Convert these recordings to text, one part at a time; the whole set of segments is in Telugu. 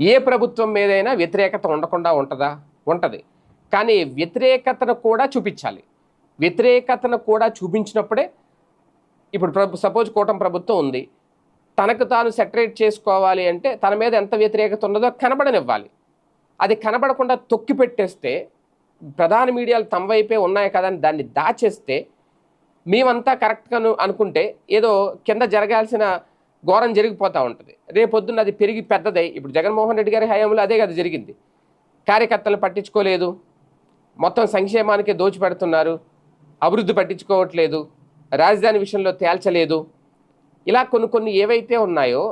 ఏ ప్రభుత్వం మీదైనా వ్యతిరేకత ఉండకుండా ఉంటుందా? ఉంటుంది. కానీ వ్యతిరేకతను కూడా చూపించాలి. వ్యతిరేకతను కూడా చూపించినప్పుడే ఇప్పుడు ప్రభు సపోజ్ కూటమి ప్రభుత్వం ఉంది. తనకు తాను సెటరేట్ చేసుకోవాలి అంటే తన మీద ఎంత వ్యతిరేకత ఉన్నదో కనబడనివ్వాలి. అది కనబడకుండా తొక్కి పెట్టేస్తే ప్రధాన మీడియాలు తమ వైపే ఉన్నాయి కదా అని దాన్ని దాచేస్తే మేమంతా కరెక్ట్గా అనుకుంటే ఏదో కింద జరగాల్సిన ఘోరం జరిగిపోతూ ఉంటుంది. రేపొద్దున అది పెరిగి పెద్దదై ఇప్పుడు జగన్మోహన్ రెడ్డి గారి హయాంలో అదే కదా జరిగింది. కార్యకర్తలను పట్టించుకోలేదు. మొత్తం సంక్షేమానికి దోచిపెడుతున్నారు. అభివృద్ధి పట్టించుకోవట్లేదు. రాజధాని విషయంలో తేల్చలేదు. ఇలా కొన్ని కొన్ని ఏవైతే ఉన్నాయో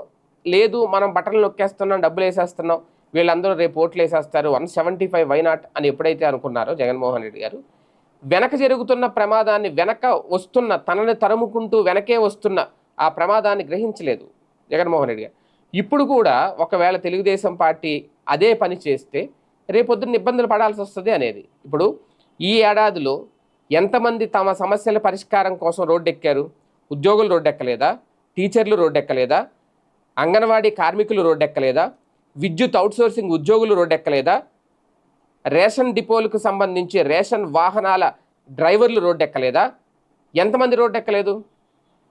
లేదు మనం బట్టలు నొక్కేస్తున్నాం డబ్బులు వేసేస్తున్నాం వీళ్ళందరూ రేపు ఓట్లు వేసేస్తారు one seventy five why not అని ఎప్పుడైతే అనుకున్నారో జగన్మోహన్ రెడ్డి గారు వెనక జరుగుతున్న ప్రమాదాన్ని వెనక వస్తున్న తనని తరుముకుంటూ వెనకే వస్తున్న ఆ ప్రమాదాన్ని గ్రహించలేదు జగన్మోహన్ రెడ్డి గారు. ఇప్పుడు కూడా ఒకవేళ తెలుగుదేశం పార్టీ అదే పని చేస్తే రేపొద్దున్న ఇబ్బందులు పడాల్సి వస్తుంది అనేది. ఇప్పుడు ఈ ఏడాదిలో ఎంతమంది తమ సమస్యల పరిష్కారం కోసం రోడ్డెక్కారు? ఉద్యోగులు రోడ్డెక్కలేదా? టీచర్లు రోడ్డెక్కలేదా? అంగన్వాడీ కార్మికులు రోడ్డెక్కలేదా? విద్యుత్ అవుట్సోర్సింగ్ ఉద్యోగులు రోడ్డెక్కలేదా? రేషన్ డిపోలకు సంబంధించి రేషన్ వాహనాల డ్రైవర్లు రోడ్డెక్కలేదా? ఎంతమంది రోడ్డెక్కలేదు?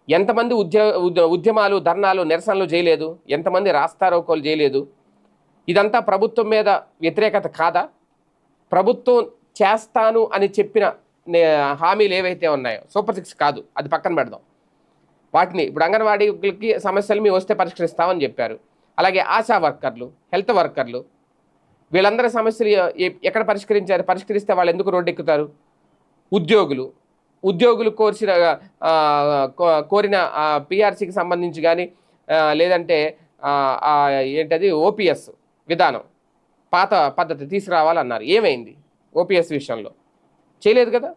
ఎంతమంది ఉద్య ఉద్య- ఉద్యమాలు ధర్నాలు నిరసనలు చేయలేదు? ఎంతమంది రాస్తారోకోలు చేయలేదు? ఇదంతా ప్రభుత్వం మీద వ్యతిరేకత కాదా? ప్రభుత్వం చేస్తాను అని చెప్పిన నే- హామీలు ఏవైతే ఉన్నాయో సూపర్ సిక్స్ కాదు అది పక్కన పెడదాం. వాటిని ఇప్పుడు అంగన్వాడీలకి సమస్యలు మీ వస్తే పరిష్కరిస్తామని చెప్పారు. అలాగే ఆశా వర్కర్లు హెల్త్ వర్కర్లు వీళ్ళందరి సమస్యలు ఎక్కడ పరిష్కరించారు? పరిష్కరిస్తే వాళ్ళు ఎందుకు రోడ్డు ఎక్కుతారు ఉద్యోగులు ఉద్యోగులు కోర్చిన కో- కోరిన పిఆర్సీకి సంబంధించి కానీ లేదంటే ఏంటది ఓపీఎస్ విధానం పాత పద్ధతి తీసుకురావాలన్నారు. ఏమైంది ఓపీఎస్ విషయంలో? చేయలేదు కదా?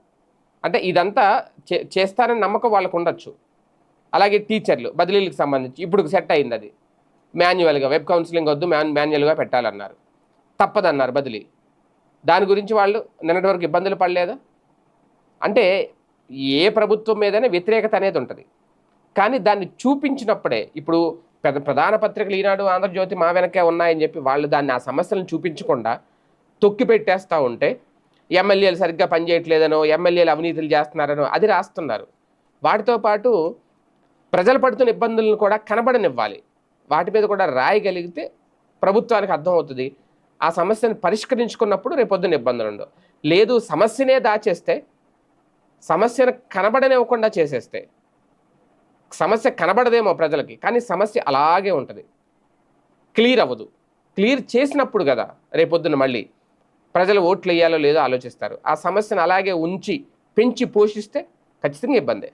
అంటే ఇదంతా చే చేస్తారని నమ్మకం వాళ్ళకు ఉండొచ్చు. అలాగే టీచర్లు బదిలీలకు సంబంధించి ఇప్పుడు సెట్ అయింది అది మాన్యువల్గా వెబ్ కౌన్సిలింగ్ వద్దు మ్యాన్ మాన్యువల్గా పెట్టాలన్నారు. తప్పదన్నారు బదిలీ. దాని గురించి వాళ్ళు నిన్నటి వరకు ఇబ్బందులు పడలేదా? అంటే ఏ ప్రభుత్వం మీదైనా వ్యతిరేకత అనేది ఉంటుంది. కానీ దాన్ని చూపించినప్పుడే ఇప్పుడు పెద్ద ప్రధాన పత్రికలు ఈనాడు ఆంధ్రజ్యోతి మా వెనకే ఉన్నాయని చెప్పి వాళ్ళు దాన్ని ఆ సమస్యలను చూపించకుండా తొక్కి పెట్టేస్తూ ఉంటే ఎమ్మెల్యేలు సరిగ్గా పనిచేయట్లేదనో ఎమ్మెల్యేలు అవినీతులు చేస్తున్నారనో అది రాస్తున్నారు. వాటితో పాటు ప్రజలు పడుతున్న ఇబ్బందులను కూడా కనబడనివ్వాలి. వాటి మీద కూడా రాయగలిగితే ప్రభుత్వానికి అర్థమవుతుంది ఆ సమస్యను పరిష్కరించుకున్నప్పుడు రేపొద్దున ఇబ్బందులు ఉండవు లేదు సమస్యనే దాచేస్తే సమస్యను కనబడనివ్వకుండా చేసేస్తే సమస్య కనబడదేమో ప్రజలకి కానీ సమస్య అలాగే ఉంటుంది. క్లియర్ అవ్వదు. క్లియర్ చేసినప్పుడు కదా రేపొద్దున మళ్ళీ ప్రజలు ఓట్లు వేయాలో లేదో ఆలోచిస్తారు. ఆ సమస్యను అలాగే ఉంచి పెంచి పోషిస్తే ఖచ్చితంగా ఇబ్బందే.